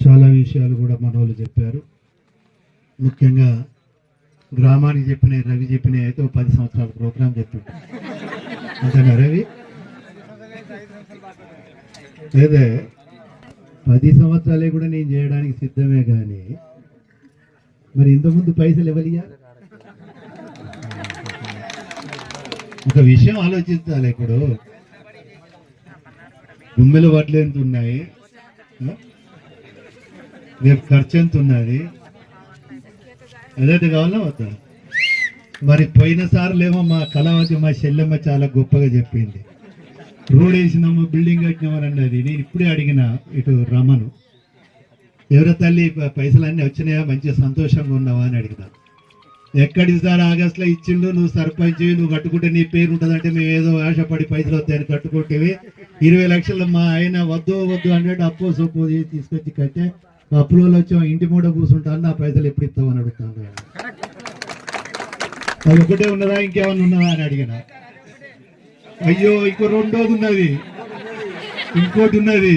చాలా విషయాలు కూడా మన వాళ్ళు చెప్పారు. ముఖ్యంగా గ్రామానికి చెప్పిన రవి చెప్పిన అయితే పది సంవత్సరాల ప్రోగ్రాం చెప్పిండు. అంతేనా రవి? లేదే పది సంవత్సరాలే కూడా నేను చేయడానికి సిద్ధమే కానీ మరి ఇంతకుముందు పైసలు ఎవరియా ఒక విషయం ఆలోచించాలి ఇప్పుడు. గుమ్మెలు వడ్లు ఎంత ఉన్నాయి. రేపు ఖర్చు ఎంత ఉన్నది అదేంటి కావాలా వద్దా? మరి పోయినసార్లు ఏమో మా కళావతి మా చెల్లెమ్మ చాలా గొప్పగా చెప్పింది. రోడ్ వేసినాము బిల్డింగ్ కట్టినామని అన్నది. నేను ఇప్పుడే అడిగిన ఇటు రమను ఎవరో తల్లి పైసలు అన్నీ వచ్చినాయా? మంచిగా సంతోషంగా ఉన్నావా? అని అడిగినాను ఎక్కడి సార్ ఆగస్టులో ఇచ్చిండు? నువ్వు సర్పంచ్ నువ్వు కట్టుకుంటే నీ పేరు ఉంటుందంటే మేము ఏదో ఆశపడి పైసలు వస్తాయని కట్టుకుంటేవి. ఇరవై లక్షలు మా ఆయన వద్దు వద్దు అన్నట్టు అప్పు సొప్పు తీసుకొచ్చి కట్టే. అప్పులో వచ్చి ఇంటి మూడ కూర్చుంటాను నా పైసలు ఎప్పుడు ఇస్తామని అడుగుతాను అది ఒకటే ఉన్నదా? ఇంకేమన్నా ఉన్నదా? అని అడిగిన. అయ్యో ఇంకో రెండోది ఉన్నది. ఇంకోటి ఉన్నది.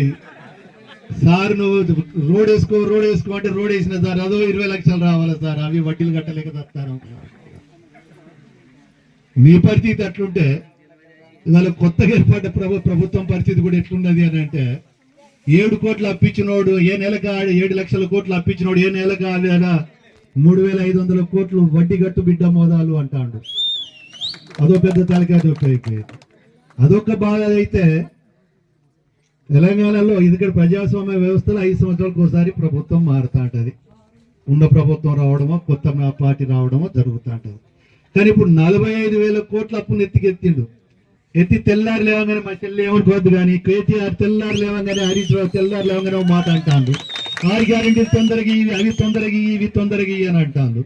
సార్ నువ్వు రోడ్ వేసుకో రోడ్ వేసుకో అంటే రోడ్ వేసిన సార్. అదో ఇరవై లక్షలు రావాలి సార్? అవి వడ్డీలు కట్టలేక తస్తారు మీ పరిస్థితి అట్లుంటే ఇవాళ కొత్తగా ఏర్పడ్డ ప్రభు ప్రభుత్వం పరిస్థితి కూడా ఎట్లున్నది అని అంటే ఏడు కోట్లు అప్పించినోడు ఏ నెల కాదు ఏడు లక్షల కోట్లు అప్పించినోడు ఏ నెలకు ఆడా మూడు వేల ఐదు వందల కోట్లు వడ్డీ గట్టు బిడ్డ మోదాలు అంటాడు. అదో పెద్ద తలకాయ అదొక బాధ అయితే తెలంగాణలో ఎందుకంటే ప్రజాస్వామ్య వ్యవస్థలో ఐదు సంవత్సరాలకు ఒకసారి ప్రభుత్వం మారుతా ఉంటుంది. ఉన్న ప్రభుత్వం రావడమో కొత్త పార్టీ రావడమో జరుగుతూ ఉంటది. కానీ ఇప్పుడు నలభై ఐదు వేల కోట్ల అప్పును ఎత్తికెత్తిండు. ఎత్తి తెల్లారు లేవగానే మా చెల్లి ఏమనుకోవద్దు కానీ కేటీఆర్ తెల్లారు లేవగానే హరీష్ రావు తెల్లారు లేవగానే ఒక మాట అంటాడు. ఆరు గ్యారెంటీ తొందరగా ఇవి అవి తొందరగా ఇవి, తొందరగా ఇవి అని అంటాడు.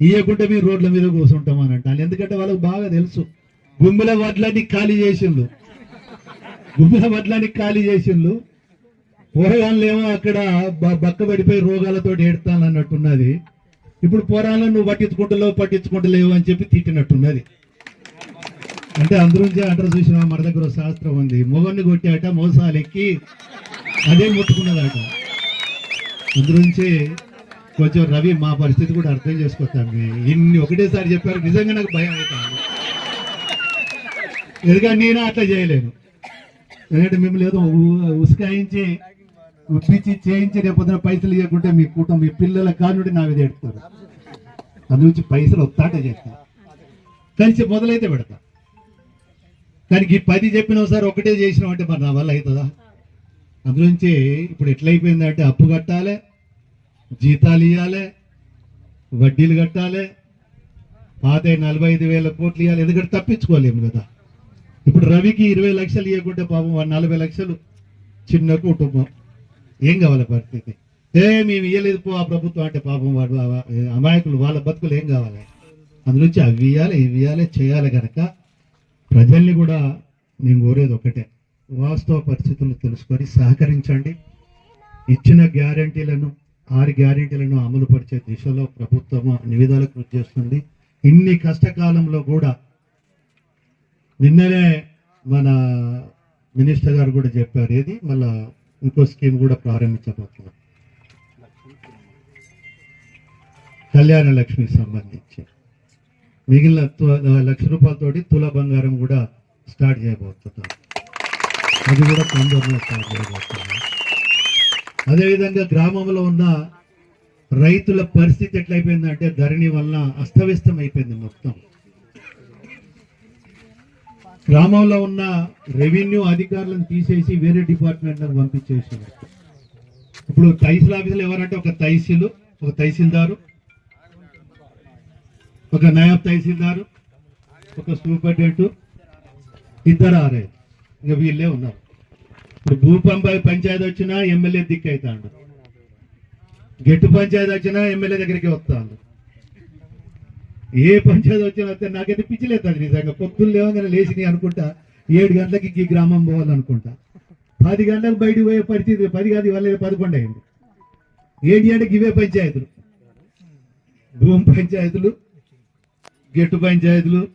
ఇవ్వకుంటే మీరు రోడ్ల మీద కూర్చుంటాం అని అంటాను ఎందుకంటే వాళ్ళకి బాగా తెలుసు. గుమ్మిల వడ్లన్నీ ఖాళీ చేసిండు. గుమ్మిల వడ్లని ఖాళీ చేసిండ్రు పోరగాళ్ళు ఏమో అక్కడ బ- బక్క పడిపోయి రోగాలతో ఏడుతాను అన్నట్టున్నది ఇప్పుడు పోరాలను నువ్వు పట్టించుకుంటలేవు పట్టించుకుంటలేవు అని చెప్పి తిట్టినట్టున్నది. అంటే అందరుంచే అంటారు చూసిన మన దగ్గర ఒక శాస్త్రం ఉంది. మొగన్ని కొట్టాట మోసాలెక్కి అదే ముట్టుకున్నదట. అందునుంచి కొంచెం రవి మా పరిస్థితి కూడా అర్థం చేసుకొస్తాను ఇన్ని ఒకటేసారి చెప్పారు నిజంగా నాకు భయం అవుతాను ఎందుకంటే నేను అట్లా చేయలేను. ఎందుకంటే మిమ్మల్ని ఏదో ఉ- ఉసుకాయించి ఉప్పించి చేయించి రేపొద్దున పైసలు ఇవ్వకుంటే మీ కుటుంబం మీ పిల్లల కానుడి నా మీద ఎడుతారు అందు పైసలు ఒత్తాట చేస్తా. కలిసి మొదలైతే పెడతా. కానీ ఈ పది చెప్పిన ఒకసారి ఒకటే చేసినాం అంటే మరి నా వల్ల అవుతుందా? అందులోంచి ఇప్పుడు ఎట్లయిపోయిందంటే అప్పు కట్టాలి జీతాలు ఇవ్వాలి వడ్డీలు కట్టాలి పాత నలభై ఐదు వేల కోట్లు ఇవ్వాలి ఎందుకంటే తప్పించుకోలేము కదా. ఇప్పుడు రవికి ఇరవై లక్షలు ఇవ్వకుంటే పాపం వాడు నలభై లక్షలు చిన్న కుటుంబం. ఏం కావాలి పరిస్థితి? ఏ మేము ఇవ్వలేదు పో ఆ ప్రభుత్వం అంటే పాపం వాడు అమాయకులు వాళ్ళ బతుకులు ఏం కావాలి? అందులోంచి అవి ఇవ్వాలి ఇవి ఇవ్వాలి చేయాలి కనుక ప్రజల్ని కూడా నేను కోరేది ఒకటే. వాస్తవ పరిస్థితులను తెలుసుకొని సహకరించండి. ఇచ్చిన గ్యారంటీలను ఆరు గ్యారంటీలను అమలు పరిచే దిశలో ప్రభుత్వం నివేదాలు కృషి చేస్తుంది. ఇన్ని కష్టకాలంలో కూడా నిన్ననే మన మినిస్టర్ గారు కూడా చెప్పారు ఏది? మళ్ళా ఇంకో స్కీమ్ కూడా ప్రారంభించబోతున్నాం. కళ్యాణ లక్ష్మికి సంబంధించి. మిగిలిన తు- లక్ష రూపాయలతోటి తుల బంగారం కూడా స్టార్ట్ చేయబోతున్నాం. అది కూడా తొందరలో స్టార్ట్ చేయబోతున్నాం. అదేవిధంగా గ్రామంలో ఉన్న రైతుల పరిస్థితి ఎట్లయిపోయిందంటే ధరణి వలన అస్తవ్యస్తం అయిపోయింది మొత్తం. గ్రామంలో ఉన్న రెవెన్యూ అధికారులను తీసేసి వేరే డిపార్ట్మెంట్లకు పంపించేసారు ఇప్పుడు తహసీల్ ఆఫీసులు ఎవరంటే ఒక తహసీలు ఒక తహసీల్దారు ఒక నాయబ్ తహసీల్దారు ఒక సూపరింటెండెంట్ ఇద్దరు ఆరే ఇంకా వీళ్ళే ఉన్నారు. ఇప్పుడు భూపంపై పంచాయతీ వచ్చినా ఎమ్మెల్యే దిక్కు అవుతాడు గెట్టు పంచాయతీ వచ్చినా ఎమ్మెల్యే దగ్గరికి వస్తాడు. ఏ పంచాయతీ వచ్చినా వస్తే నాకైతే పిచ్చిలేస్తుంది నిజంగా. పొద్దున్న లేవగానే లేచినాయి అనుకుంటా ఏడు గంటలకి ఈ గ్రామం పోవాలనుకుంటా. పది గంటలకు బయటకు పోయే పరిస్థితి పది కాదు ఇవ్వలేదు పదకొండు అయింది. ఏంటి అంటే ఇవే పంచాయతీలు. భూమి పంచాయతీలు గెట్టు పంచాయతీలు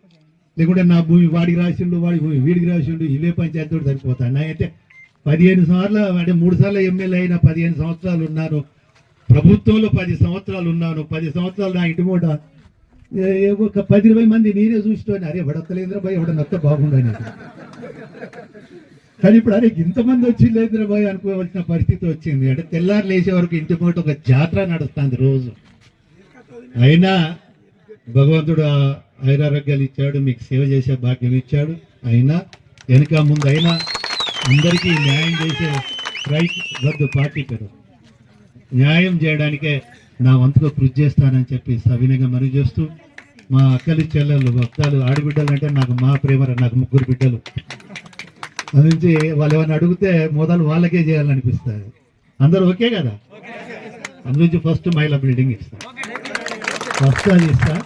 లేకుంటే నా భూమి వాడికి రాసిండు వాడి భూమి వీడికి రాసిండు ఇవే పంచాయతీ సరిపోతాను నాకైతే పదిహేను సార్లు అంటే మూడు సార్లు ఎమ్మెల్యే అయిన పదిహేను సంవత్సరాలు ఉన్నాను. ప్రభుత్వంలో పది సంవత్సరాలు ఉన్నాను. పది సంవత్సరాలు నా ఇంటి మూట ఒక పది ఇరవై మంది నేనే చూసిపోయిన అరే వడతలేంద్రబాయ్ ఎవడ నత్త బాగుండని కానీ ఇప్పుడు అరే ఇంతమంది వచ్చి లేంద్రబాయ్ అనుకోవాల్సిన పరిస్థితి వచ్చింది. అంటే తెల్లారు లేచే వరకు ఇంటి మూట ఒక జాతర నడుస్తుంది రోజు. అయినా భగవంతుడు ఆ ఐరారోగ్యాలు ఇచ్చాడు మీకు సేవ చేసే భాగ్యం ఇచ్చాడు. అయినా వెనుక ముందు అయినా అందరికీ న్యాయం చేసే రైట్ వద్దు పార్టీ పేరు న్యాయం చేయడానికే నా వంతుగా కృషి చేస్తానని చెప్పి సవినయంగా మనవి చేస్తూ మా అక్కలు చెల్లెలు భక్తాలు ఆడబిడ్డలు అంటే నాకు మా ప్రేమ నాకు ముగ్గురు బిడ్డలు. అది నుంచి వాళ్ళు ఏమైనా అడిగితే మొదలు వాళ్ళకే చేయాలనిపిస్తుంది. అందరూ ఓకే కదా? అందు నుంచి ఫస్ట్ మహిళా బిల్డింగ్ ఇస్తా. ఫస్ట్ అది ఇస్తా.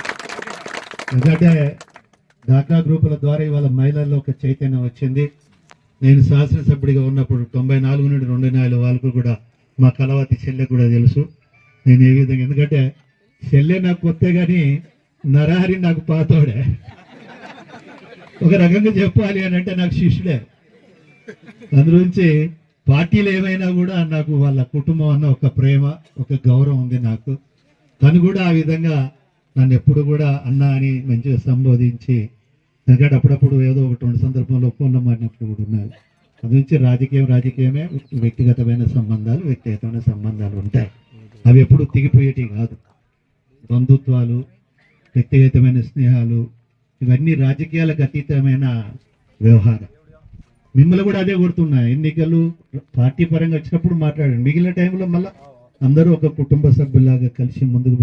ఎందుకంటే డాకా గ్రూపుల ద్వారా ఇవాళ మహిళల్లో ఒక చైతన్యం వచ్చింది. నేను శాసనసభ్యుడిగా ఉన్నప్పుడు తొంభై నాలుగు నుండి రెండు నాలుగు వాళ్ళకు కూడా మా కలవతి చెల్లె కూడా తెలుసు. నేను ఏ విధంగా ఎందుకంటే చెల్లె నాకు కొత్త కానీ నరహరి నాకు పాతోడే. ఒక రకంగా చెప్పాలి అని అంటే నాకు శిష్యుడే అందులోంచి పార్టీలు ఏమైనా కూడా నాకు వాళ్ళ కుటుంబం అన్న ఒక ప్రేమ ఒక గౌరవం ఉంది నాకు. తను కూడా ఆ విధంగా నన్ను ఎప్పుడు కూడా అన్న అని మంచిగా సంబోధించి ఎందుకంటే అప్పుడప్పుడు ఏదో ఒకటి రెండు సందర్భంలో ఫోన్లో మారినప్పుడు కూడా ఉన్నారు. అది నుంచి రాజకీయం రాజకీయమే వ్యక్తిగతమైన సంబంధాలు వ్యక్తిగతమైన సంబంధాలు ఉంటాయి. అవి ఎప్పుడు తెగిపోయేటివి కాదు. బంధుత్వాలు వ్యక్తిగతమైన స్నేహాలు ఇవన్నీ రాజకీయాలకు అతీతమైన వ్యవహారం. మిమ్మల్ని కూడా అదే కొడుతున్నా ఎన్నికలు పార్టీ పరంగా వచ్చినప్పుడు మాట్లాడండి. మిగిలిన టైంలో మళ్ళీ అందరూ ఒక కుటుంబ సభ్యులాగా కలిసి ముందుకు